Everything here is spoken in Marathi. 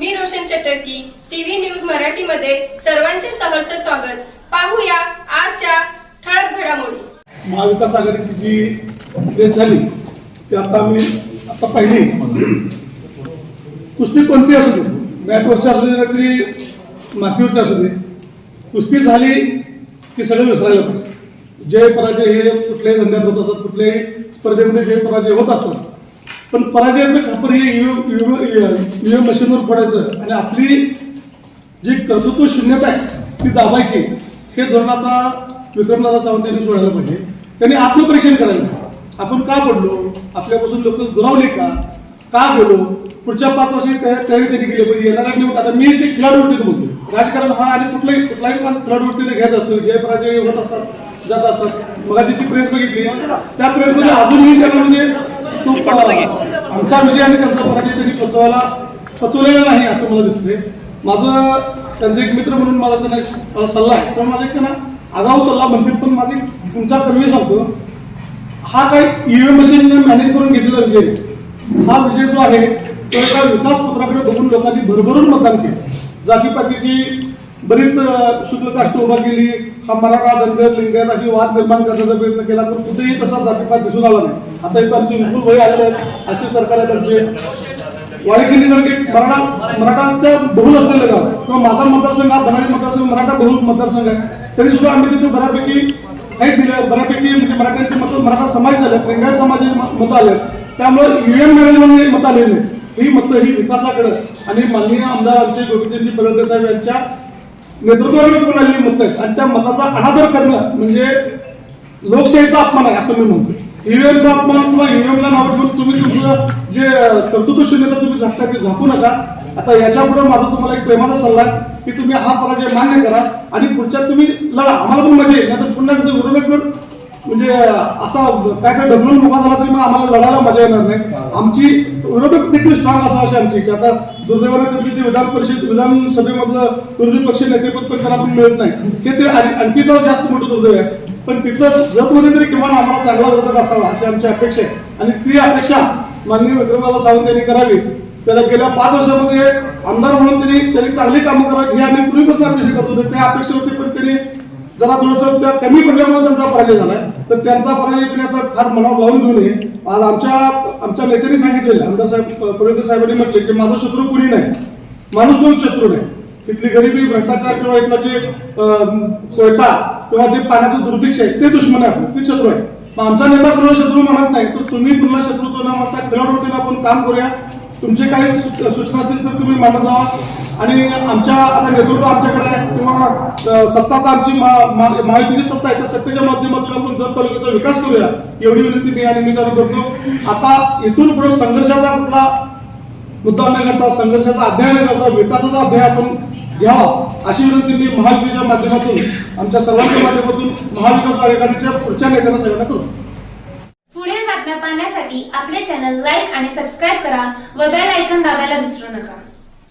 मी रोशन की टीव्ही न्यूज मराठीमध्ये सर्वांचे सहर्ष स्वागत. पाहूया आजच्या ठळक घडामोडी. महाविकास आघाडीची जी रेस झाली ती आता आम्ही आता पाहिली. कुस्ती कोणती असू दे बॅटवरची असू दे तरी मातीवरची असू दे. कुस्ती झाली की सगळं विसरायला पाहिजे. जय पराजय हे कुठल्याही धंद्यात होत असतात कुठल्याही स्पर्धेमध्ये जय पराजय होत असतात. पण पराजयाचं खापर हे ईव्हीएम मशीनवर फोडायचं आणि आपली जी कर्तृत्व शून्यता आहे ती दाबायची हे धोरण आता विक्रमदादा सावंत यांनी सोडायला पाहिजे. त्यांनी आत्मपरीक्षण करायला आपण का पडलो? आपल्यापासून लोक दुरावले का? का गेलो? पुढच्या पाच वर्षी तयारी त्यांनी केली पाहिजे. येणारा निवड आता मी ते खेळाडू वृत्तीत राजकारण हा आणि कुठलाही कुठलाही पण खेळाडू वृत्तीने घ्यायचा असतो. जय पराजय होत असतात जात असतात. मग ती प्रेस बघितली. त्या प्रेसमध्ये अजूनही त्यांना म्हणजे तो आमचा विजय आणि त्यांचा पराजय त्यांनी पचवायला पचवलेला नाही असं मला दिसतंय. माझं त्यांचे एक मित्र म्हणून माझा त्यांना एक स- सल्ला आहे. पण माझा एक त्यांना आगाऊ सल्ला म्हणते पण माझे तुमचा कर्मी सांगतो हा काही ईव्हीएम मशीन मॅनेज करून घेतलेला विजय. हा विजय जो आहे तो एका विकास पत्राकडे बघून लोकांनी भरभरून मतदान केलं. जातीपातीची बरीच अं, शुक्ल काष्ट उभा केली. हा मराठा धनगर लिंगायत अशी वाद निर्माण करण्याचा प्रयत्न केला पण कुठेही तसा जातीपात दिसून आला नाही. आता इथं आमची विपुल भाई आलेले आहेत अशी सरकार आहे आमचे वाळेकिल्ली जर मराठा मराठांच्या बहुल असलेलं गाव किंवा माझा मतदारसंघ हा धनाडी मतदारसंघ मराठा बहुल मतदारसंघ आहे तरी सुद्धा आम्ही तिथे बऱ्यापैकी काही दिलं बऱ्यापैकी म्हणजे मराठ्यांचे मतं मराठा समाज झाले लिंगायत समाजाची म- मतं आले त्यामुळे युएन मॅनेजमेंट मत आलेली नाही ही मतं ही विकासाकडे आणि माननीय आमदार आमचे गोपीचंदजी पडळकर साहेब यांच्या नेतृत्वाकडे पण आलेली आहेत आणि त्या मताचा अनादर करणं म्हणजे लोकशाहीचा अपमान आहे असं मी म्हणतो ईव्हीएमचा अपमान किंवा ईव्हीएमला नाव ठेवून तुम्ही तुमचं जे कर्तृत्व शून्यता तुम्ही झाकता ते झाकू नका. आता याच्यापुढे माझा तुम्हाला एक प्रेमाचा सल्ला की तुम्ही हा पराजय मान्य करा आणि पुढच्या तुम्ही लढा. आम्हाला पण मजा येईल पुन्हा जर विरोधक जर म्हणजे असा काय काय ढगलून मोका झाला तरी मग आम्हाला लढायला मजा येणार नाही. आमची विरोधक देखील स्ट्रॉंग असा अशी आमची इच्छा. आता दुर्दैवाने त्यांची जे विधान परिषद विधानसभेमधलं विरोधी पक्ष नेतेपद पण त्याला आपण मिळत नाही. हे ते आणखी तर जास्त मोठं दुर्दैव आहे. पण तिथं जतमध्ये तरी किमान आम्हाला चांगला विरोधक असावा अशी आमची अपेक्षा आहे. आणि ती अपेक्षा माननीय विक्रमदादा सावंत यांनी करावी. त्याला गेल्या पाच वर्षामध्ये आमदार म्हणून त्यांनी त्यांनी चांगली कामं करावी हे आम्ही पूर्वीपासून अपेक्षा करत. होतो त्या अपेक्षेवरती पण त्यांनी जरा थोडंसं त्या कमी पडल्यामुळे त्यांचा पराजय झालाय. तर त्यांचा पराजय त्यांनी आता फार मनावर लावून घेऊ नये. आज आमच्या आमच्या नेत्यांनी सांगितलेलं आमदार साहेब पडळकर साहेबांनी म्हटले की माझा शत्रू कुणी नाही? माणूस कोण शत्रू नाही. इथली गरिबी भ्रष्टाचार किंवा इथला जे स्वयंपाक किंवा जे पाण्याचं दुर्भिक्ष आहे ते दुश्मन आहे ते शत्रू आहे मग आमचा नेता कुणाला शत्रू म्हणत नाही? तर तुम्ही पुन्हा शत्रुत्व न म्हणता खेळाडूतीला आपण काम करूया. तुमचे काही सूचना असतील तर तुम्ही मानत जावा आणि आमच्या आता नेतृत्व आमच्याकडे आहे. किंवा सत्ता आता आमची माहितीची सत्ता आहे. त्या सत्तेच्या माध्यमातून आपण जत तालुक्याचा विकास करूया एवढी विनंती मी या निमित्तानं करतो. आता इथून पुढे संघर्षाचा कुठला मुद्दा न करता संघर्षाचा अध्याय न करता विकासाचा अध्याय आपण घ्यावा अशी विनंती मी महायुतीच्या माध्यमातून आमच्या सर्वांच्या माध्यमातून महाविकास आघाडीच्या पुढच्या नेत्यांना सगळ्यांना करतो. पुढील बातम्या पाहण्यासाठी आपले चॅनल लाईक आणि सबस्क्राईब करा व बेल आयकन दाबायला विसरू नका.